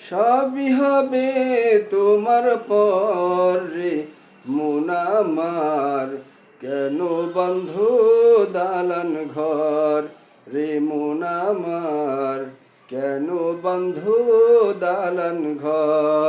সবই হবে তোমার পর রে মুনামার কেন বন্ধ দালান ঘর রে মুনামার কেন বন্ধ দালান ঘর?